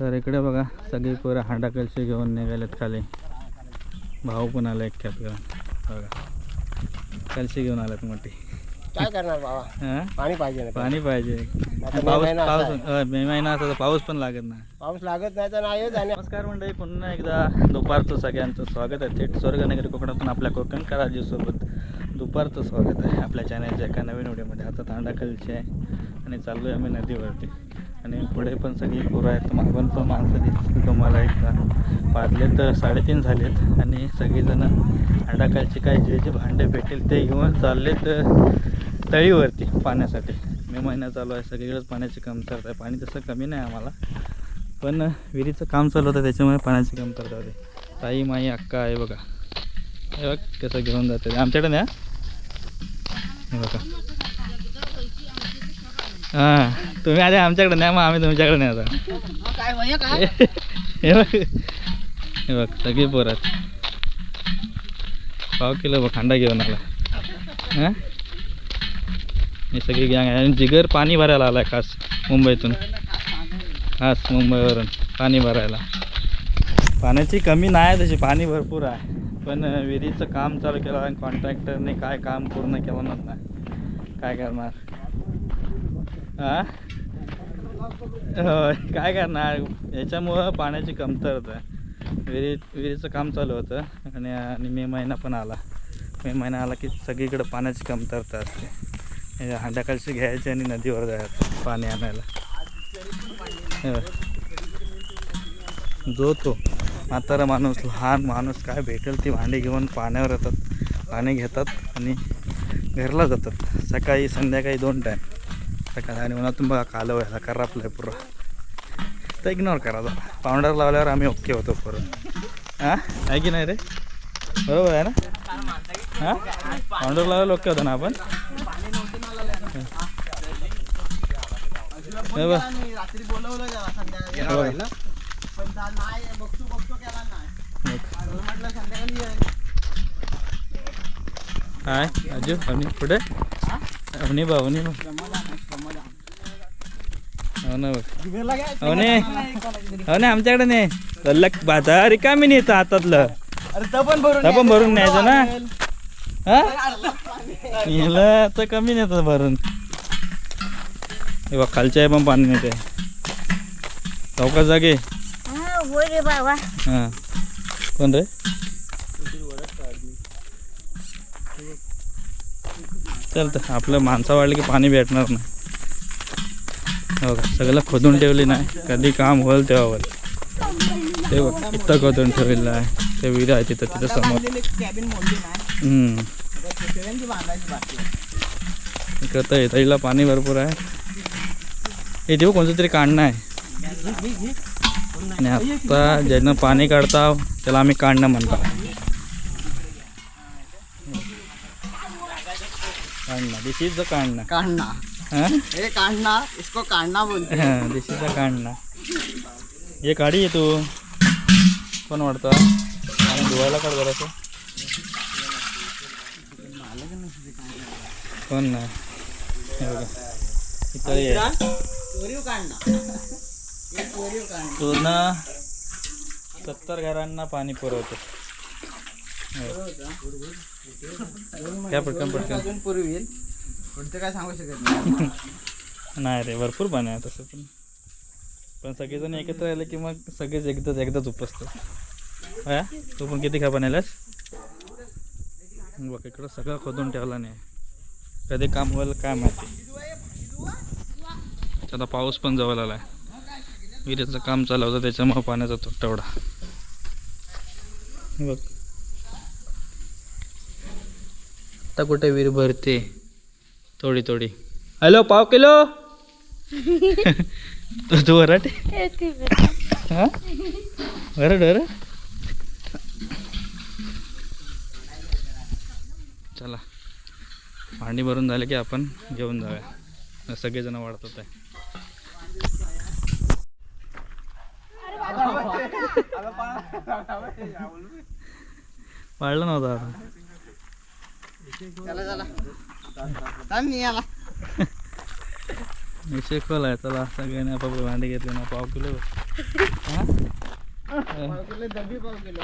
तर इकडे बघा सगळी पोरं हांडा कलशी घेऊन निघालेत खाली. भाऊ पण आला एक कॅप घेऊन. बघा. कलशी घेऊन आल्यात मोठी. काय करणार बाबा? हा? पाणी पाहिजे पाणी पाहिजे. पाऊस असा मे महिना तर पाऊस पण लागत नाही. पाऊस लागत नाही तर नाही नमस्कार मंडळी पुन्हा एकदा दुपारचं सगळ्यांचं स्वागत आहे. थेट स्वर्गनगरी कोकणातून आपल्या कोकण कराजीसोबत दुपारचं स्वागत आहे. आपल्या चॅनलच्या एका नवीन व्हिडिओमध्ये आता तांडा कलची आहे आणि चाललो आहे आम्ही नदीवरती. आणि पुढे पण सगळी पोरं आहेत. मागून पण माणसं दिसतील तुम्हाला एकदा. पाजले तर साडेतीन झालेत आणि सगळीजण अंडाकालचे काय जे जे भांडे भेटेल ते घेऊन चाललेत तळीवरती पाण्यासाठी. मे महिना चालू आहे सगळीकडेच पाण्याची कमतरता आहे. पाणी तसं कमी नाही आम्हाला. पण विहिरीचं काम चालू होतं त्याच्यामुळे पाण्याची कमतरता होते. ताई माई अक्का आहे बघा. हे बघ कसं घेऊन जाते आमच्याकडे नाही बघा. हां. तुम्ही आधी आमच्याकडे न्या मग आम्ही तुमच्याकडे न्या आता. हे बघ. हे बघ सगळी पोरात पाव किलो बघ खांडा घेऊन आला. हां? ही सगळी गँग आहे. आणि जिगर पाणी भरायला आला आहे खास मुंबईतून. खास मुंबईवरून पाणी भरायला. पाण्याची कमी नाही तशी पाणी भरपूर आहे. पण विहिरीचं काम चालू केलं आणि कॉन्ट्रॅक्टरने काय काम पूर्ण केलं नाही काय करणार? हां? होय काय करणार? याच्यामुळं पाण्याची कमतरता आहे. विहिरी विहिरीचं काम चालू होतं आणि आणि मे महिना पण आला. मे महिना आला की सगळीकडे पाण्याची कमतरता असते. हे घ्यायची आणि नदीवर जायचं पाणी आणायला. जो तो म्हातारा माणूस लहान माणूस काय भेटेल ती भांडी घेऊन पाण्यावर येतात. पाणी घेतात आणि घरला जातात. सकाळी संध्याकाळी दोन टाईम सकाळी आणि उन्हातून बघा कालव यायला करापलं आहे पुरा तर इग्नोर करा जरा. पावडर लावल्यावर आम्ही ओके होतो पुरं हां आहे की नाही रे बरोबर आहे ना हां पावडर लावायला ओके होतं ना आपण हे बघ रात्री बोलवलं जरा संध्याकाळी हे बघा. पण जा- नाही बघतो बघतो केला नाही मग म्हटलं संध्याकाळी ये. काय अजू अवनी पुढे अवनी बा अवनी बा हो ना. बघ बिगरला काय? अवनी अवनी आमच्याकडे नाही. कल्लक बाजार रिकामी नाही येतं हातातलं पण भरून न्यायचं. ना? हा? तर कमी नेतं भरून. हे बघ खालच्या पण पाणी नेते चौका जागे हा रे हां. कोण रे? चालतं आपलं माणसा वाढलं की पाणी भेटणार नाही. हो का सगळं खोदून ठेवली नाही. कधी काम होईल तेव्हा होईल. ते बघ इथं खोदून ठेवलेलं आहे. ते विहीर आहे तिथं तिथं समोर. इकडं तर पाणी भरपूर आहे. हे देऊ कोणतं तरी काढणं आहे. आणि आता ज्यानं पाणी काढता त्याला आम्ही काढणं म्हणतो. काढणं दिस इज द काढणं. काढणं. हां? हे काढना इसको काढना बोलते. हां ये काढी ये तू. कोण वाटतं आणि धुवायला काढ जरासं. कोण नाही? हे बघा. पूर्ण सत्तर घरांना पाणी पुरवतो. काय पटकन पटकन. पूर्वी पुढचं काय सांगू शकत नाही. नाही रे भरपूर पाणी आहे तसं पण. पण सगळेजण एकत्र आले की मग सगळेच एकदाच एकदाच उपसतात. हा तू पण किती खा पाण्यालास? बघ इकडं सगळं खोदून ठेवला नाही. कधी काम होईल काय माहिती. आता पाऊस पण जवळ आला आहे विहिरीचं काम चालू होतं त्याच्यामुळं पाण्याचा तुटवडा बघ. आता कुठे विहीर भरते? थोडी थोडी. हॅलो पाव किलो? तू तू वराटे हा? वरड वर चला. भांडी भरून झाले की आपण घेऊन जाऊया. सगळेजण वाढत आहे. वाढलं नव्हतं आता. विषय खोल आहे चला सगळ्यांनी आपापले भांडे घेतले ना पाव किलो. हा? पाव किलो डबी पाव किलो.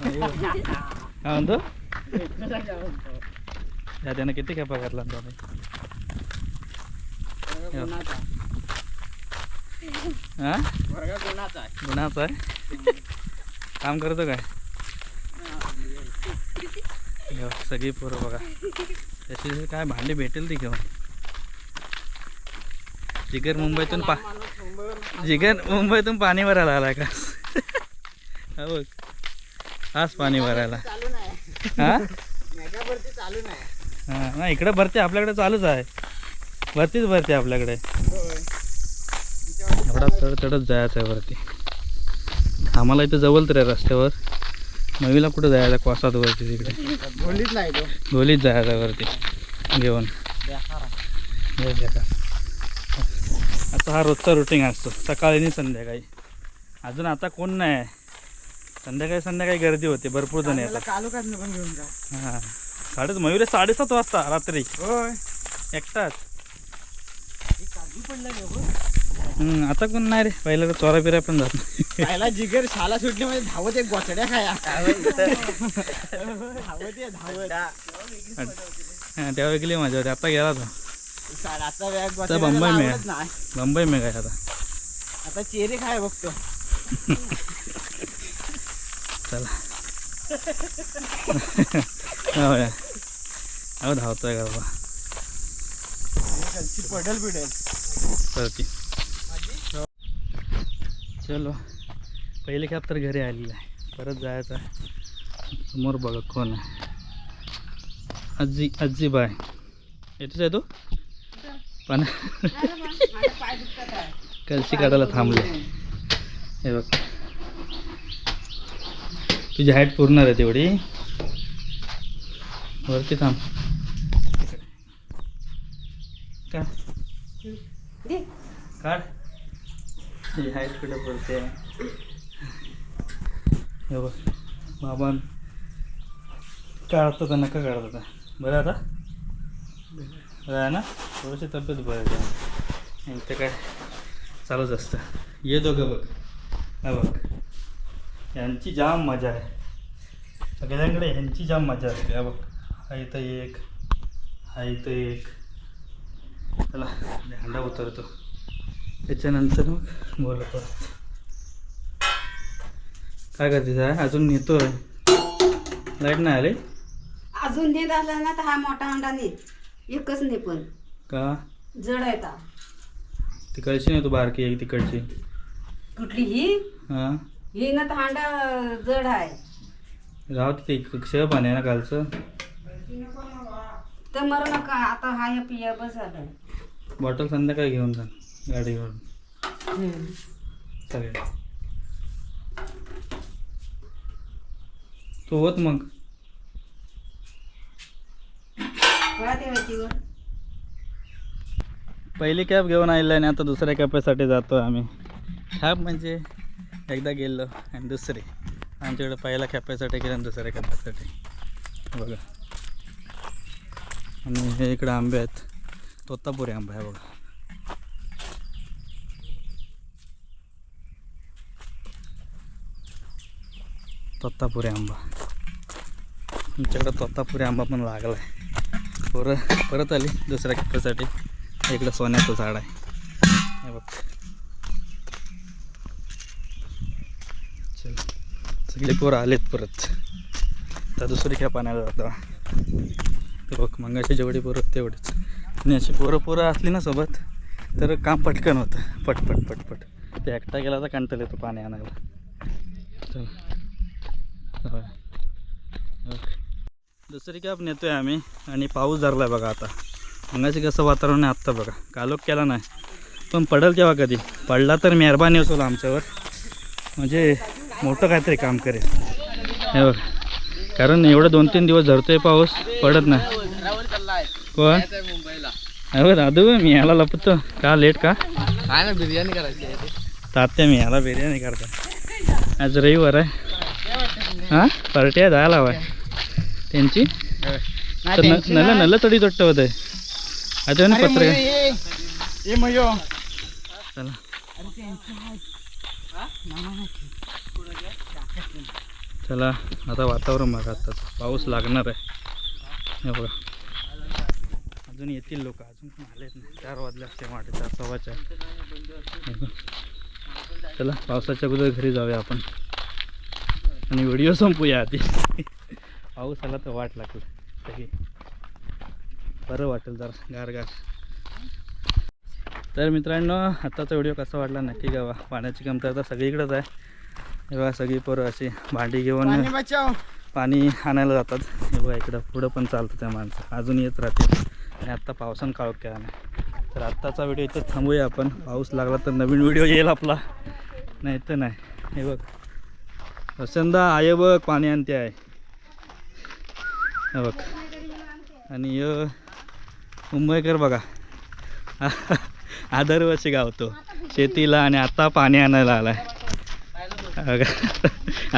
अरे, अरे. काय म्हणतो? त्यानं किती खेपा घातला गुणाचा हा? आहे? काम करतो काय? घेऊ सगळी पोरं बघा. त्याची काय भांडी भेटेल ती घेऊन. जिगर मुंबईतून पा जिगर मुंबईतून पाणी भरायला आलाय का? हो आज पाणी भरायला. हा? चालू नाही हा नाही इकडे भरते आपल्याकडे चालूच आहे. भरतीच भरते आपल्याकडे. एवढा चढ चढत जायचं आहे वरती आम्हाला इथं जवळ तर आहे रस्त्यावर. नवीला कुठं जायचं? कोसात वरती तिकडे. बोलीच नाही तो. आहे वरती. घेऊन हे. आता हा रोजचा रुटीन असतो. सकाळी आणि संध्याकाळी. अजून आता कोण नाही. संध्याकाळी संध्याकाळी गर्दी होते. भरपूर जण येतात. कालुकाच पण घेऊन जा. हां. साडे मयुरे साडेसात वाजता रात्री. होय. एकटाच. ही काजू पडलं हो. हम्म, आता कोण नाही रे. पहिला चोरा बिरा पण जात नाही. पहिला जिगर शाला सुटली म्हणजे धावत एक गोचड्या खाया. धावत ये धावत. हां तेव्हा वेगळी मजा होती आता गेला तो. आता वेग आता बंबई मिळा. लावलंच नाही. मुंबई में काय आता? आता चेरी खाय बघतो. चला. हो या. अहो धावतोय का बाबा? पडल पिडल परती चलो. पहिली कॅब तर घरी आलेली आहे. परत जायचं आहे. समोर बघा कोण आहे. आजी आजी बाय येतोच आहे तू? पण कलशी काढायला थांबले. हे बघ. तुझी हाईट पूर्ण आहे तेवढी. वरती थांब. काय? काढ. तुझी हाईट कुठं पडते हे बघ. बाबा काढतो का नका काढत होता बरं आता? बरं आहे ना? थोडीशी तब्येत बरं आहे. यांचं काय चालूच असतं. ये दोघं बघ. हा बघ. यांची जाम मजा आहे. सगळ्यांकडे ह्यांची जाम मजा असते हा बघ. हा इथं एक हा इथं एक. चला हंडा उतरतो. त्याच्यानंतर मग बोलतो काय करते साहेब अजून नेतोय. लाइट नाही आली? अजून नेत आला ना तर हा मोठा अंडा नेत. एकच ने पण. का? जड आहे ता तिकडची नाही तू बारकी आहे तिकडची. कुठली ही? हां? ही ना तर हांडा जड आहे. राव तिथे क्षय पाणी आहे ना कालचं. तर मरू नका. आता हा या पिया बस झालं बॉटल संध्याकाळी घेऊन जा गाडीवरून. चालेल. तू होत मग. पहिली कॅब घेऊन आलेली आणि आता दुसऱ्या कॅपेसाठी जातो आम्ही. कॅब म्हणजे एकदा गेलो आणि दुसरी. आमच्याकडे पहिल्या कॅपेसाठी गेलं आणि दुसऱ्या कॅपेसाठी बघा. आणि हे इकडे आंबे आहेत. तोतापुरी आंबा आहे बघा. तोतापुरी आंबा. आमच्याकडं तोतापुरी आंबा पण लागला आहे पोरं परत आली दुसऱ्या खेपासाठी. इकडं सोन्याचं झाड आहे. बघ. चल. सगळे पोरं आलेत परत. आता दुसरी खेप आणायला जातो. बघ मंगाशी जेवढी पोरं तेवढीच. आणि अशी पोरं पोरं असली ना सोबत तर काम पटकन होतं. पटपट पटपट ते एकटा गेला तर कंटाळ येतो पाणी आणायला. चल. होय. ओके. दुसरी कॅब नेतोय आम्ही आणि पाऊस धरला आहे बघा आता. अंगाशी कसं वातावरण आहे आत्ता बघा. कालोख केला नाही. पण पडेल केव्हा कधी? पडला तर मेहरबानी असेल आमच्यावर. म्हणजे मोठं काहीतरी काम करेल. हे बघ. कारण एवढं दोन तीन दिवस धरतोय पाऊस पडत नाही. कोण? बघ दादू मी याला लपतो. का लेट का? काय ना बिर्याणी करायची. तात्या मी याला बिर्याणी करता आज रविवार आहे. पार्टी आहे जायला हवा त्यांची? तर नला नला तडी तोट्ट होत आहे आता ना पत्र चला. चला आता वातावरण बघा आता. पाऊस लागणार आहे. बघा. अजून येतील लोक अजून पण आले चार वाजले असते वाटे चार सव्वाच्या. चला पावसाच्या अगोदर घरी जाऊया आपण. आणि व्हिडिओ संपूया आधी. पाऊस आला तर वाट लागली. सगळी बरं वाटेल जरा गार गार तर मित्रांनो आत्ताचा व्हिडिओ कसा वाटला नक्की गावा पाण्याची कमतरता सगळीकडेच आहे. हे बघा सगळी पोरं अशी भांडी घेऊन पाणी आणायला जातात. हे बघा इकडं पुढं पण चालतं त्या माणसं. अजून येत राहते आणि आत्ता पावसानं काळोख केला नाही. तर आत्ताचा व्हिडिओ इथं थांबूया आपण. पाऊस लागला तर नवीन व्हिडिओ येईल आपला. नाही तर नाही. हे बघ. वसंदा आय बघ पाणी आणते आहे बघ. आणि य मुंबईकर बघा. आदरवर्षी गावतो. शेतीला आणि आता पाणी आणायला आलाय. बघा.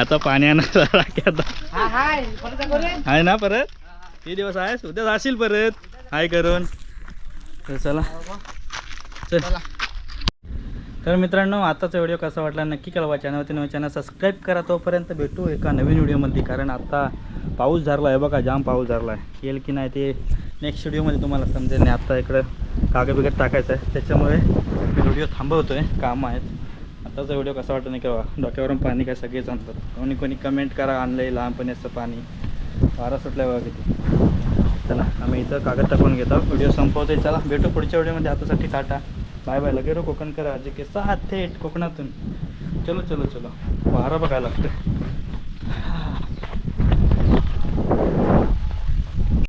आता पाणी आणायला आला की आता? आहे ना परत? किती दिवस आहेस? उद्या जाशील परत? हाय करून. तर चला. तर मित्रांनो आताचा व्हिडिओ कसा वाटला नक्की कळवा. चॅनलवरती नवीन चॅनल सबस्क्राईब करा तोपर्यंत भेटू एका नवीन व्हिडिओमध्ये. कारण आता पाऊस झाला आहे बघा जाम पाऊस झाला आहे येईल की नाही ते नेक्स्ट व्हिडिओमध्ये तुम्हाला समजेल. नाही आत्ता इकडं कागद बिगड टाकायचं आहे त्याच्यामुळे मी व्हिडिओ थांबवतो आहे कामं आहेत. आताचा व्हिडिओ कसा वाटतो नाही किंवा डोक्यावरून पाणी काय सगळेच आणतात. कोणी कोणी कमेंट करा. आणलं लहानपणी असं पाणी. वारा सुटल्या बघा किती. चला आम्ही इथं कागद टाकून घेतो. व्हिडिओ संपवतोय. चला भेटू पुढच्या व्हिडिओमध्ये. आतासाठी टाटा. Bye bye. लगेरो कोकण करा जे के साथ थेट कोकणातून. चलो चलो चलो. वारा बघायला लागतं